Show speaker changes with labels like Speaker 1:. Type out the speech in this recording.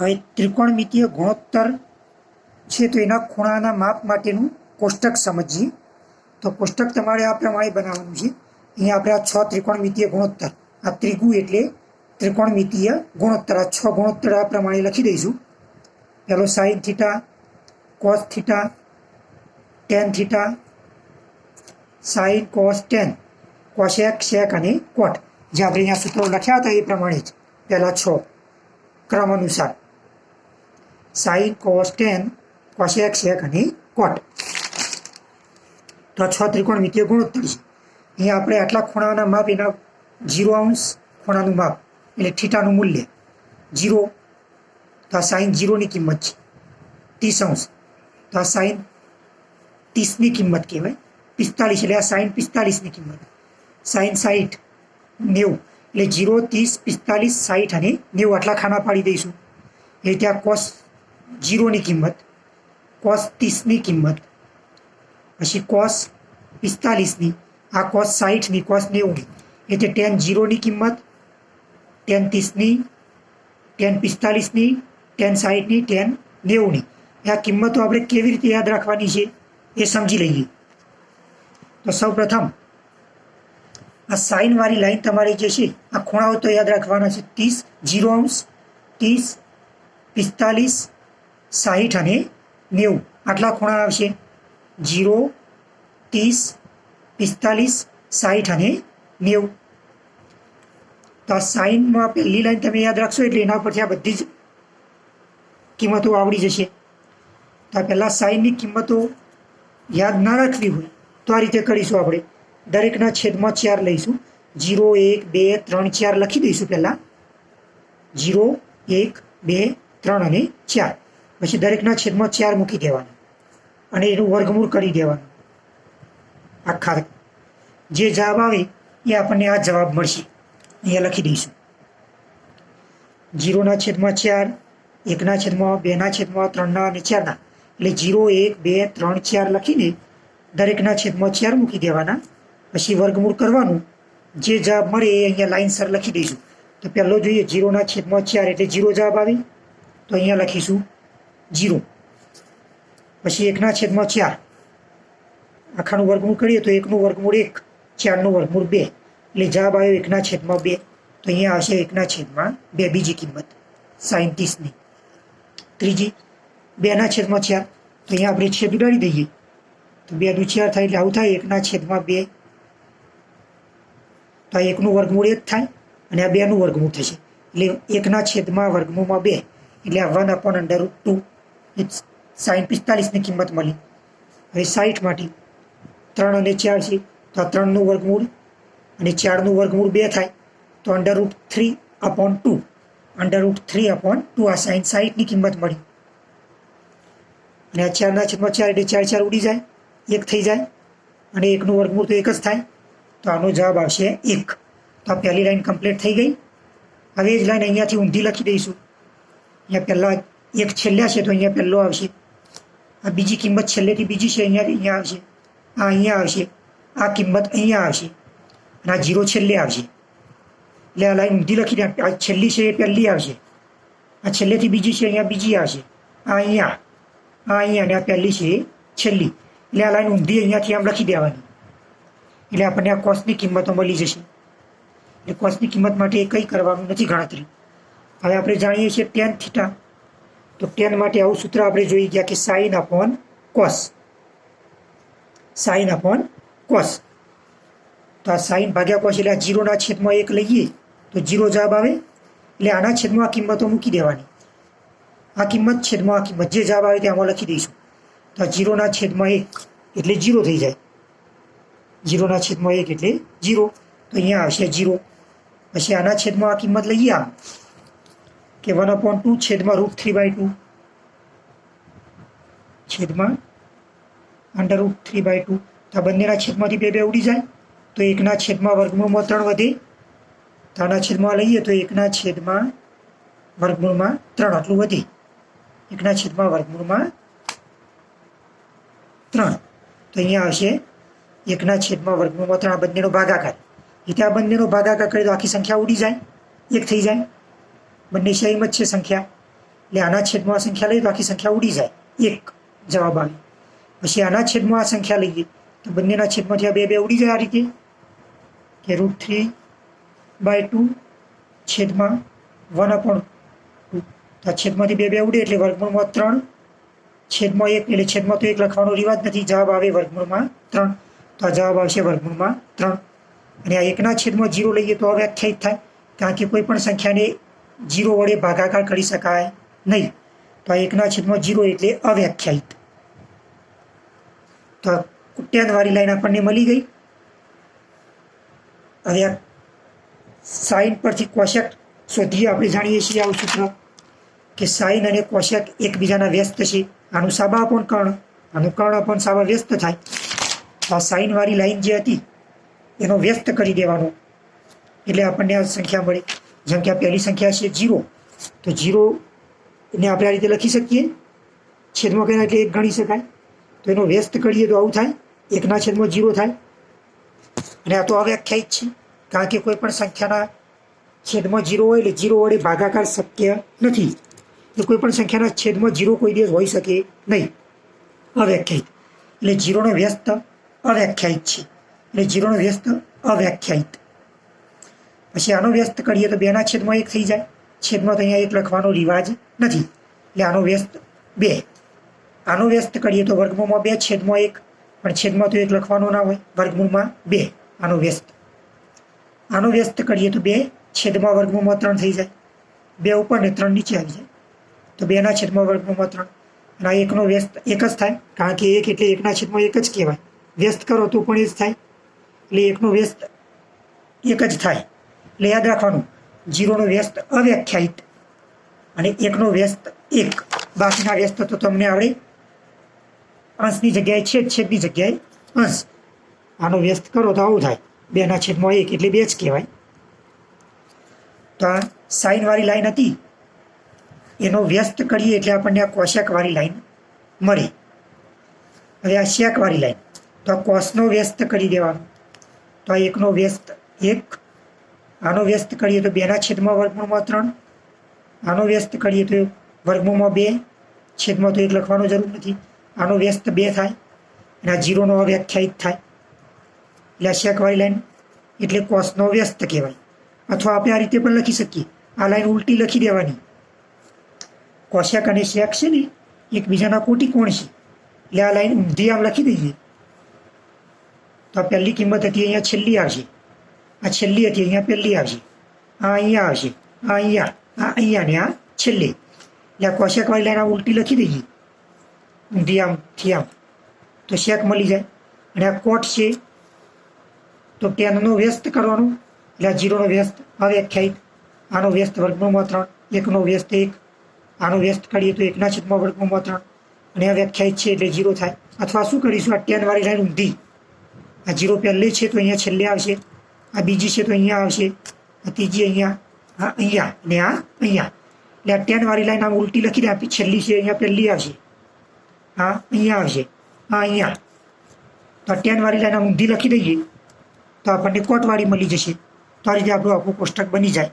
Speaker 1: હવે ત્રિકોણમિતીય ગુણોત્તર છે તો એના ખૂણાના માપ માટેનું કોષ્ટક સમજીએ. તો કોષ્ટક તમારે આ પ્રમાણે બનાવવાનું છે. અહીંયા આપણે આ છ ત્રિકોણમિતીય ગુણોત્તર. આ ત્રિગુ એટલે ત્રિકોણમિતીય ગુણોત્તર. આ છ ગુણોત્તર આ પ્રમાણે લખી દઈશું. પહેલો sine theta, cos theta, tan theta, sine, cos, tan. Cosec sec અને કોટ. જે આપણે અહીંયા સૂત્રો લખ્યા હતા એ પ્રમાણે જ. પહેલાં છ ક્રમ અનુસાર. Sine cos tan cosec sec અને કોટ. તો છ છ ત્રિકોણમિતીય ગુણોત્તર છે. અહીંયા આપણે આટલા ખૂણાના માપ, એના જીરો અંશ ખૂણાનું માપ, એટલે થીટાનું મૂલ્ય. જીરો, તો આ સાઈન જીરોની કિંમત છે. ત્રીસ અંશ. તો આ સાઈન ત્રીસની કિંમત કહેવાય. પિસ્તાલીસ, એટલે આ સાઈન પિસ્તાલીસની કિંમત. સાઈન સાઠ નેવું. એટલે જીરો, ત્રીસ, પિસ્તાલીસ સાઠ અને નેવું. આટલા ખાના પાડી દઈશું. એ ત્યાં કોસ જીરોની કિંમત કોસ ત્રીસની કિંમત, પછી કોસ પિસ્તાલીસની, આ કોસ સાહીઠની કોસ નેવુંની. એટલે ટેન જીરોની કિંમત ટેન ત્રીસની ટેન પિસ્તાલીસની ટેન સાહીઠની ટેન નેવુંની. આ કિંમતો આપણે કેવી રીતે યાદ રાખવાની છે એ સમજી લઈએ. તો સૌ પ્રથમ આ સાઇનવાળી લાઈન તમારી જે છે, આ ખૂણાઓ તો યાદ રાખવાના છે. ત્રીસ જીરો અંશ, ત્રીસ પિસ્તાલીસ સાહીઠ અને નેવું. આટલા ખૂણા આવશે. જીરો ત્રીસ, પિસ્તાલીસ, સાહીઠ અને નેવું. તો આ સાઈનમાં પહેલી લાઈન તમે યાદ રાખશો એટલે એના પરથી આ બધી જ કિંમતો આવડી જશે. તો આ પહેલાં સાઈનની કિંમતો યાદ ના રાખવી હોય તો આ રીતે કરીશું આપણે. દરેકના છેદમાં ચાર લઈશું. જીરો એક, બે, ત્રણ, ચાર લખી દઈશું પહેલાં. જીરો એક, બે, ત્રણ અને ચાર. પછી દરેકના છેદમાં ચાર મૂકી દેવાના. અને એનું વર્ગમૂળ કરી દેવાનું. આખા જે જવાબ આવે એ આપણને આ જવાબ મળશે. અહીંયા લખી દઈશું. જીરોના છેદમાં ચાર, એકના છેદમાં, બેના છેદમાં, ત્રણના અને ચારના. એટલે જીરો, એક, બે, ત્રણ, ચાર લખીને દરેકના છેદમાં ચાર મૂકી દેવાના. પછી વર્ગમૂળ કરવાનું. જે જવાબ મળે એ અહીંયા લાઇનસર લખી દઈશું. તો પહેલો જોઈએ જીરોના છેદમાં ચાર એટલે જીરો જવાબ આવે. તો અહીંયા લખીશું. જીરો. પછી એકના છેદમાં ચાર. આખાનું વર્ગમૂળ કરીએ તો એકનું વર્ગમૂળ એક, ચારનું વર્ગમૂળ બે. એટલે જવાબ આવ્યો એકના છેદમાં બે. તો અહીંયા આવશે એકના છેદમાં બે, બીજી કિંમત. સાયન્ટીસની ત્રીજી, બેના છેદમાં ચાર. તો અહીંયા આપણે છેદ ઉડાડી દઈએ. તો બે દુ ચાર થાય એટલે આવું થાય, એકના છેદમાં બે. તો આ એકનું વર્ગમૂળ એક થાય અને આ બેનું વર્ગમૂળ થશે. એટલે એકના છેદમાં વર્ગમૂળમાં બે. એટલે આ one upon under two sine પિસ્તાલીસની કિંમત મળી. હવે સાઠ માટે ત્રણ અને ચાર છે, તો આ ત્રણનું વર્ગમૂળ અને ચારનું વર્ગમૂળ બે થાય, તો under root three upon two under root three upon two આ સાઈન સાહીઠની કિંમત મળી. અને આ ચારના છેદમાં ચાર એટલે ચાર ચાર ઉડી જાય, એક થઈ જાય, અને એકનું વર્ગમૂળ તો એક જ થાય, તો આનો જવાબ આવશે એક. તો આ પહેલી લાઈન કમ્પ્લીટ થઈ ગઈ. હવે એ જ લાઈન અહીંયાથી ઊંધી લખી દઈશું. અહીંયા પહેલાં એક છેલ્લા છે તો અહીંયા પહેલો આવશે. આ બીજી કિંમત છેલ્લેથી બીજી છે, અહીંયા અહીંયા આવશે. આ અહીંયા આવશે. આ કિંમત અહીંયા આવશે. અને આ જીરો છેલ્લે આવશે. એટલે આ લાઈન ઊંધી લખી આ છેલ્લી છે એ પહેલી આવશે. આ છેલ્લેથી બીજી છે, અહીંયા બીજી આવશે. આ અહીંયા. આ અહીંયા અને આ પહેલી છે છેલ્લી. એટલે આ લાઈન ઊંધી અહીંયાથી આમ લખી દેવાની. એટલે આપણને આ કોસ્ટની કિંમતો મળી જશે. એટલે કોસ્ટની કિંમત માટે એ કંઈ કરવાનું નથી ગણતરી. હવે આપણે જાણીએ છીએ ટેન થીટા તો ટેન માટે આવું સૂત્ર આપણે જોઈ ગયા કે sine upon cos sine upon cos તો આ સાઈન ભાગ્યા કોસ એટલે આ જીરોના છેદમાં એક લઈએ તો જીરો જવાબ આવે. એટલે આના છેદમાં આ કિંમતો મૂકી દેવાની. આ કિંમત છેદમાં આ કિંમત. જે જવાબ આવે તે આમાં લખી દઈશું. તો આ જીરોના છેદમાં એક એટલે જીરો થઈ જાય. જીરોના છેદમાં એક એટલે જીરો. તો અહીંયા આવશે જીરો. પછી આના છેદમાં આ કિંમત લઈએ આમ. કે વન અપોન ટુ છેદમાં રૂટ થ્રી બાય ટુ છેદમાં under root three by two તો આ બંનેના છેદમાંથી બે બે ઉડી જાય. તો એકના છેદમાં વર્ગમૂળમાં ત્રણ વધે. તો આના છેદમાં લઈએ તો એકના છેદમાં વર્ગમૂળમાં ત્રણ આટલું વધે. એકના છેદમાં વર્ગમૂળમાં ત્રણ. તો અહીંયા આવશે એકના છેદમાં વર્ગમૂળમાં ત્રણ આ બંનેનો ભાગાકાર. એટલે આ બંનેનો ભાગાકાર કરીએ તો આખી સંખ્યા ઉડી જાય. એક થઈ જાય. બંને સેમ જ છે સંખ્યા. એટલે આના છેદમાં આ સંખ્યા તો આખી સંખ્યા ઉડી જાય. એક જવાબ આવે. પછી આના છેદમાં આ સંખ્યા લઈએ, તો બંનેના છેદમાંથી આ બે બે ઉડી જાય આ રીતે, કે રૂટ થ્રી બાય ટુ છેદમાં વન અપોન ટુ. તો આ છેદમાંથી બે બે ઉડે એટલે વર્ગમૂળમાં ત્રણ, છેદમાં એક, એટલે છેદમાં તો એક લખવાનો રિવાજ નથી, જવાબ આવે વર્ગમૂળમાં ત્રણ. તો આ જવાબ આવશે વર્ગમૂળમાં ત્રણ. અને આ એકના છેદમાં જીરો લઈએ તો અવ્યાખ્યાયિત થાય, કારણ કે કોઈ પણ સંખ્યાને જીરો વડે ભાગાકાર કરી શકાય નહીં. તો આ એકના છેદમાં જીરો એટલે અવ્યાખ્યાયિત. તો આ કુટ્યાનવાળી લાઈન આપણને મળી ગઈ. હવે સાઈન પરથી કોશક શોધીએ. આપણે જાણીએ છીએ આવું સૂત્ર કે સાઈન અને કોશક એકબીજાના વ્યસ્ત છે. આનું સાબા પણ કર્ણ આનું કર્ણ પણ સાબા વ્યસ્ત થાય. આ સાઈનવાળી લાઈન જે હતી, એનો વ્યસ્ત કરી દેવાનો. એટલે આપણને આ સંખ્યા મળે. જેમ કે આ પહેલી સંખ્યા છે જીરો તો જીરો ને આપણે આ રીતે લખી શકીએ છેદમાં કર્યા એટલે એક ગણી શકાય તો એનો વ્યસ્ત કરીએ તો આવું થાય એકના છેદમાં જીરો થાય અને આ તો અવ્યાખ્યાયિત છે કારણ કે કોઈ પણ સંખ્યાના છેદમાં જીરો હોય એટલે જીરો વડે ભાગાકાર શક્ય નથી એટલે કોઈ પણ સંખ્યાના છેદમાં જીરો કોઈ દિવસ હોઈ શકે નહીં અવ્યાખ્યાયિત એટલે જીરોનો વ્યસ્ત અવ્યાખ્યાયિત છે એટલે જીરોનો વ્યસ્ત અવ્યાખ્યાયિત પછી આનો વ્યસ્ત કરીએ તો બેના છેદમાં એક થઈ જાય. છેદમાં તો અહીંયા એક લખવાનો રિવાજ નથી. એટલે આનો વ્યસ્ત બે. આનો વ્યસ્ત કરીએ તો વર્ગમૂળમાં બે, છેદમાં એક. પણ છેદમાં તો એક લખવાનો ના હોય. વર્ગમૂળમાં બે. આનો વ્યસ્ત. આનો વ્યસ્ત કરીએ તો બે, છેદમાં વર્ગમૂળમાં ત્રણ થઈ જાય. બે ઉપર ને ત્રણ નીચે આવી જાય. તો બેના છેદમાં વર્ગમૂળમાં ત્રણ. અને આ એકનો વ્યસ્ત એક જ થાય. કારણ કે એક એટલે એકના છેદમાં એક જ કહેવાય. વ્યસ્ત કરો તો પણ એ જ થાય. એટલે એકનો વ્યસ્ત એક જ થાય. એટલે યાદ રાખવાનું. જીરોનો વ્યસ્ત અવ્યાખ્યાયિત અને એકનો વ્યસ્ત એક. બાકીના વ્યસ્ત તો તમને આવડે. અંશની જગ્યાએ છેદ, છેદની જગ્યાએ અંશ. આનો વ્યસ્ત કરો તો આવું થાય. બેના છેદમાં એક એટલે બે જ કહેવાય. તો આ સાઈનવાળી લાઈન હતી. એનો વ્યસ્ત કરીએ એટલે આપણને આ કોશકવાળી લાઈન મળે. હવે આ શેકવાળી લાઈન. તો આ કોસનો વ્યસ્ત કરી દેવાનો. તો આ એકનો વ્યસ્ત એક આનો વ્યસ્ત કરીએ તો બેના છેદમાં વર્ગમૂળમાં ત્રણ. આનો વ્યસ્ત કરીએ તો વર્ગમૂળમાં બે. છેદમાં તો એક લખવાનો જરૂર નથી. આનો વ્યસ્ત બે થાય અને આ જીરોનો અવ્યાખ્યાયિત થાય. એટલે આ શેકવાળી લાઈન, એટલે કોસનો વ્યસ્ત કહેવાય. અથવા આપણે આ રીતે પણ લખી શકીએ. આ લાઈન ઉલટી લખી દેવાની. કોશક અને શેક છે ને, એકબીજાના કોટી કોણ છે? એટલે આ લાઈન ઊંધી આમ લખી દઈએ. તો આ પહેલી કિંમત હતી અહીંયા છેલ્લી આવશે આ છેલ્લી હતી, અહીંયા પહેલી આવશે. આ અહીંયા આવશે. આ અહીંયા. આ અહીંયા ને આ છેલ્લી. એટલે આ કોશકવાળી લાઈન આ ઉલટી લખી દઈએ. ઊંધી આમ થી આમ તો શેક મળી જાય. અને આ કોટ છે. તો ટેનનો વ્યસ્ત કરવાનો. એટલે આ જીરોનો વ્યસ્ત. અવ્યાખ્યાયિત આનો વ્યસ્ત વર્ગમૂળમાં ત્રણ. એકનો વ્યસ્ત એક. આનો વ્યસ્ત કરીએ તો એકના છેદમાં વર્ગમૂળમાં ત્રણ. અને આ વ્યાખ્યાયિત છે એટલે જીરો થાય. અથવા શું કરીશું? આ ટેનવાળી લાઈન ઊંધી. આ જીરો પહેલે છે તો અહીંયા છેલ્લે આવશે. આ બીજી છે તો અહીંયા આવશે. આ ત્રીજી અહીંયા આ અહીંયા. અને આ અહીંયા. એટલે આ ટેનવાળી લાઈન આમ ઉલટી લખી આપી છેલ્લી છે, અહીંયા પહેલી આવશે. હા, અહીંયા આવશે. હા, અહીંયા. તો આ ટેનવાળી લાઈન આમ ઊંધી લખી દઈએ, તો આપણને કોટવાળી મળી જશે. તો આ રીતે આપણું આખું કોષ્ટક બની જાય.